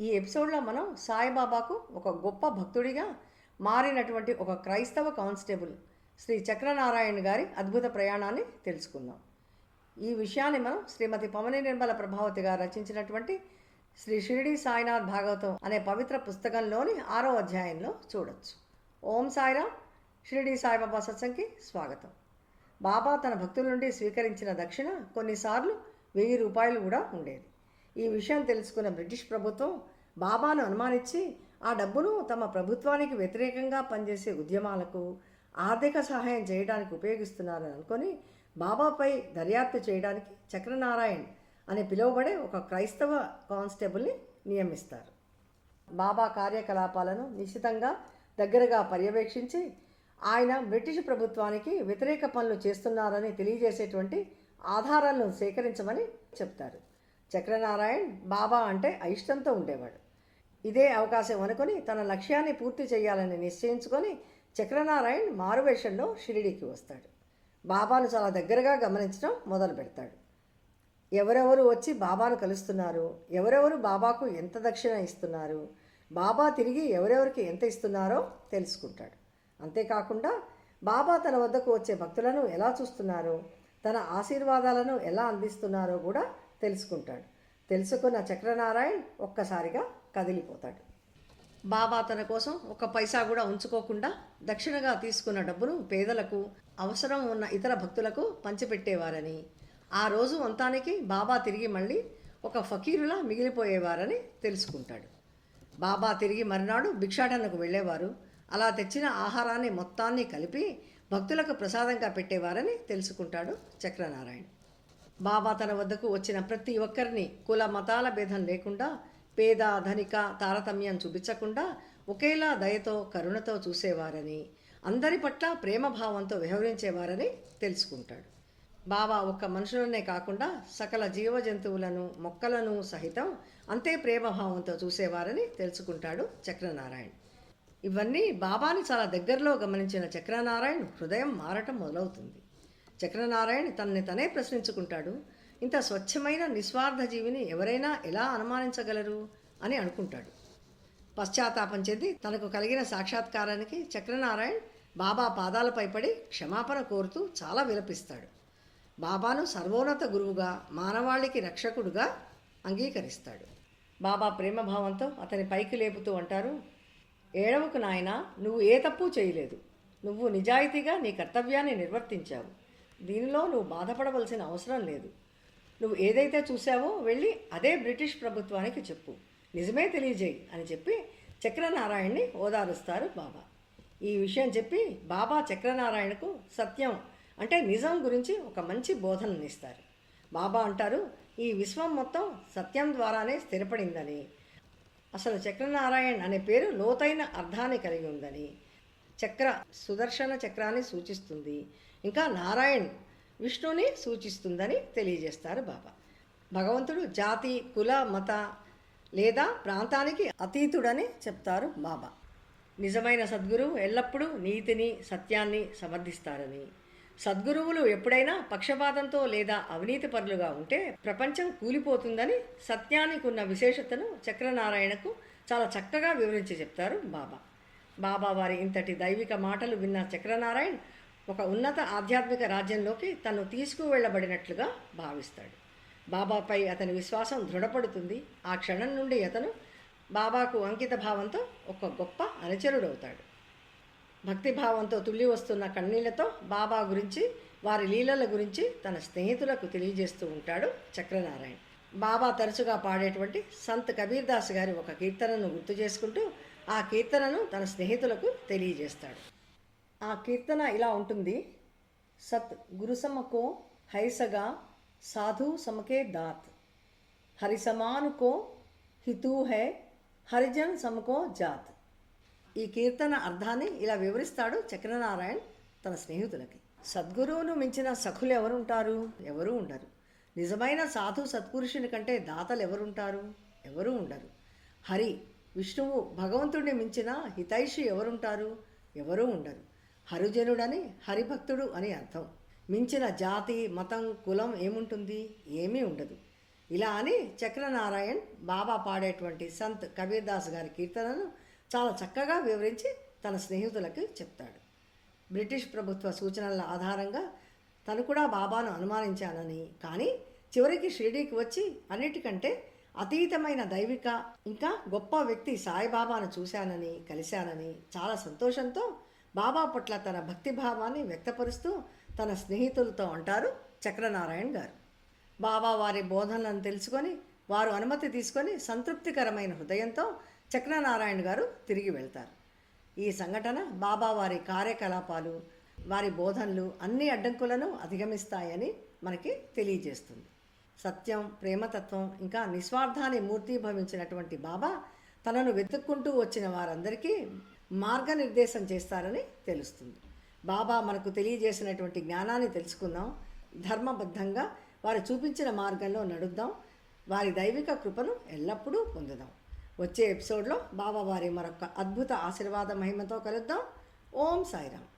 ఈ ఎపిసోడ్లో మనం సాయిబాబాకు ఒక గొప్ప భక్తుడిగా మారినటువంటి ఒక క్రైస్తవ కానిస్టేబుల్ శ్రీ చక్రనారాయణ గారి అద్భుత ప్రయాణాన్ని తెలుసుకుందాం. ఈ విషయాన్ని మనం శ్రీమతి పవని నిర్మల ప్రభావతి గారు రచించినటువంటి శ్రీ షిరిడి సాయినాథ్ భాగవతం అనే పవిత్ర పుస్తకంలోని ఆరో అధ్యాయంలో చూడొచ్చు. ఓం సాయిరామ్ షిరిడి సాయిబాబా సత్సంగ్కి స్వాగతం. బాబా తన భక్తుల నుండి స్వీకరించిన దక్షిణ కొన్నిసార్లు వెయ్యి రూపాయలు కూడా ఉండేది. ఈ విషయం తెలుసుకున్న బ్రిటిష్ ప్రభుత్వం బాబాను అనుమానించి ఆ డబ్బును తమ ప్రభుత్వానికి వ్యతిరేకంగా పనిచేసే ఉద్యమాలకు ఆర్థిక సహాయం చేయడానికి ఉపయోగిస్తున్నారని అనుకొని బాబాపై దర్యాప్తు చేయడానికి చక్రనారాయణ్ అని పిలువబడే ఒక క్రైస్తవ కానిస్టేబుల్ని నియమిస్తారు. బాబా కార్యకలాపాలను నిశ్చితంగా దగ్గరగా పర్యవేక్షించి ఆయన బ్రిటిష్ ప్రభుత్వానికి వ్యతిరేక పనులు చేస్తున్నారని తెలియజేసేటువంటి ఆధారాలను సేకరించమని చెప్తారు. చక్రనారాయణ్ బాబా అంటే అయిష్టంతో ఉండేవాడు. ఇదే అవకాశం అనుకొని తన లక్ష్యాన్ని పూర్తి చేయాలని నిశ్చయించుకొని చక్రనారాయణ్ మారువేషంలో షిరిడీకి వస్తాడు. బాబాను చాలా దగ్గరగా గమనించడం మొదలు పెడతాడు. ఎవరెవరు వచ్చి బాబాను కలుస్తున్నారు? ఎవరెవరు బాబాకు ఎంత దక్షిణ ఇస్తున్నారు? బాబా తిరిగి ఎవరెవరికి ఎంత ఇస్తున్నారో తెలుసుకుంటాడు. అంతేకాకుండా బాబా తన వద్దకు వచ్చే భక్తులను ఎలా చూస్తున్నారో? తన ఆశీర్వాదాలను ఎలా అందిస్తున్నారో కూడా తెలుసుకుంటాడు. తెలుసుకున్న చక్రనారాయణ్ ఒక్కసారిగా కదిలిపోతాడు. బాబా తన కోసం ఒక పైసా కూడా ఉంచుకోకుండా దక్షిణగా తీసుకున్న డబ్బును పేదలకు అవసరం ఉన్న ఇతర భక్తులకు పంచిపెట్టేవారని ఆ రోజు అంతానికి బాబా తిరిగి మళ్ళీ ఒక ఫకీరులా మిగిలిపోయేవారని తెలుసుకుంటాడు. బాబా తిరిగి మరునాడు భిక్షాటనకు వెళ్ళేవారు. అలా తెచ్చిన ఆహారాన్ని మొత్తాన్ని కలిపి భక్తులకు ప్రసాదంగా పెట్టేవారని తెలుసుకుంటాడు చక్రనారాయణ. బాబా తన వద్దకు వచ్చిన ప్రతి ఒక్కరిని కుల మతాల భేదం లేకుండా పేద ధనిక తారతమ్యం చూపించకుండా ఒకేలా దయతో కరుణతో చూసేవారని అందరి పట్ల ప్రేమభావంతో వ్యవహరించేవారని తెలుసుకుంటాడు. బాబా ఒక్క మనుషులనే కాకుండా సకల జీవ జంతువులను మొక్కలను సహితం అంతే ప్రేమభావంతో చూసేవారని తెలుసుకుంటాడు చక్రనారాయణ. ఇవన్నీ బాబాని చాలా దగ్గరలో గమనించిన చక్రనారాయణ హృదయం మారటం మొదలవుతుంది. చక్రనారాయణ తనని తనే ప్రశ్నించుకుంటాడు. ఇంత స్వచ్ఛమైన నిస్వార్థ జీవిని ఎవరైనా ఎలా అనుమానించగలరు? అని అనుకుంటాడు. పశ్చాత్తాపం చెంది తనకు కలిగిన సాక్షాత్కారానికి చక్రనారాయణ్ బాబా పాదాలపై పడి క్షమాపణ కోరుతూ చాలా విలపిస్తాడు. బాబాను సర్వోన్నత గురువుగా మానవాళికి రక్షకుడుగా అంగీకరిస్తాడు. బాబా ప్రేమభావంతో అతని పైకి లేపుతూ అంటారు ఏడవకు నాయన నువ్వు ఏ తప్పు చేయలేదు. నువ్వు నిజాయితీగా నీ కర్తవ్యాన్ని నిర్వర్తించావు. దీనిలో నువ్వు బాధపడవలసిన అవసరం లేదు. నువ్వు ఏదైతే చూసావో వెళ్ళి అదే బ్రిటిష్ ప్రభుత్వానికి చెప్పు. నిజమే తెలియజేయి అని చెప్పి చక్రనారాయణ్ని ఓదారుస్తారు బాబా. ఈ విషయం చెప్పి బాబా చక్రనారాయణకు సత్యం అంటే నిజం గురించి ఒక మంచి బోధననిస్తారు. బాబా అంటారు ఈ విశ్వం మొత్తం సత్యం ద్వారానే స్థిరపడిందని. అసలు చక్రనారాయణ్ అనే పేరు లోతైన అర్థాన్ని కలిగి ఉందని. చక్ర సుదర్శన చక్రాన్ని సూచిస్తుంది. ఇంకా నారాయణ్ విష్ణుని సూచిస్తుందని తెలియజేస్తారు బాబా. భగవంతుడు జాతి కుల మత లేదా ప్రాంతానికి అతీతుడని చెప్తారు బాబా. నిజమైన సద్గురువు ఎల్లప్పుడూ నీతిని సత్యాన్ని సమర్థిస్తారని. సద్గురువులు ఎప్పుడైనా పక్షపాతంతో లేదా అవినీతి పరులుగా ఉంటే ప్రపంచం కూలిపోతుందని సత్యానికి ఉన్న విశేషతను చక్రనారాయణకు చాలా చక్కగా వివరించి చెప్తారు బాబా. బాబా వారి ఇంతటి దైవిక మాటలు విన్న చక్రనారాయణ్ ఒక ఉన్నత ఆధ్యాత్మిక రాజ్యంలోకి తను తీసుకువెళ్ళబడినట్లుగా భావిస్తాడు. బాబాపై అతని విశ్వాసం దృఢపడుతుంది. ఆ క్షణం నుండి అతను బాబాకు అంకిత భావంతో ఒక గొప్ప అనుచరుడవుతాడు. భక్తిభావంతో తుల్లి వస్తున్న కన్నీళ్ళతో బాబా గురించి వారి లీలల గురించి తన స్నేహితులకు తెలియజేస్తూ ఉంటాడు చక్రనారాయణ. బాబా తరచుగా పాడేటువంటి సంత్ కబీర్దాస్ గారి ఒక కీర్తనను గుర్తు చేసుకుంటూ ఆ కీర్తనను తన స్నేహితులకు తెలియజేస్తాడు. ఆ కీర్తన ఇలా ఉంటుంది. సత్ గురుసమకో హైసగా సాధు సమకే దాత్. హరిసమానుకో హితూ హై హరిజన్ సమకో జాత్. ఈ కీర్తన అర్థాన్ని ఇలా వివరిస్తాడు చక్రనారాయణ్ తన స్నేహితులకి. సద్గురువును మించిన సఖులు ఎవరుంటారు? ఎవరూ ఉండరు. నిజమైన సాధు సత్పురుషుని కంటే దాతలు ఎవరుంటారు? ఎవరూ ఉండరు. హరి విష్ణువు భగవంతుడిని మించిన హితైషి ఎవరుంటారు? ఎవరూ ఉండరు. హరిజనుడని హరిభక్తుడు అని అర్థం. మించిన జాతి మతం కులం ఏముంటుంది? ఏమీ ఉండదు. ఇలా అని చక్రనారాయణ్ బాబా పాడేటువంటి సంత్ కబీర్దాస్ గారి కీర్తనను చాలా చక్కగా వివరించి తన స్నేహితులకి చెప్తాడు. బ్రిటిష్ ప్రభుత్వ సూచనల ఆధారంగా తను కూడా బాబాను అనుమానించానని. కానీ చివరికి షిరిడీకి వచ్చి అన్నిటికంటే అతీతమైన దైవిక ఇంకా గొప్ప వ్యక్తి సాయిబాబాను చూశానని కలిశానని చాలా సంతోషంతో బాబా పట్ల తన భక్తిభావాన్ని వ్యక్తపరుస్తూ తన స్నేహితులతో అంటారు చక్రనారాయణ్ గారు. బాబా వారి బోధనలను తెలుసుకొని వారు అనుమతి తీసుకొని సంతృప్తికరమైన హృదయంతో చక్రనారాయణ గారు తిరిగి వెళ్తారు. ఈ సంఘటన బాబా వారి కార్యకలాపాలు వారి బోధనలు అన్ని అడ్డంకులను అధిగమిస్తాయని మనకి తెలియజేస్తుంది. సత్యం ప్రేమతత్వం ఇంకా నిస్వార్థాన్ని మూర్తీభవించినటువంటి బాబా తనను వెతుక్కుంటూ వచ్చిన వారందరికీ మార్గనిర్దేశం చేస్తారని తెలుస్తుంది. బాబా మనకు తెలియజేసినటువంటి జ్ఞానాన్ని తెలుసుకుందాం. ధర్మబద్ధంగా వారు చూపించిన మార్గంలో నడుద్దాం. వారి దైవిక కృపను ఎల్లప్పుడూ పొందుదాం. వచ్చే ఎపిసోడ్లో బాబా వారి మరొక అద్భుత ఆశీర్వాద మహిమతో కలుద్దాం. ఓం సాయిరామ్.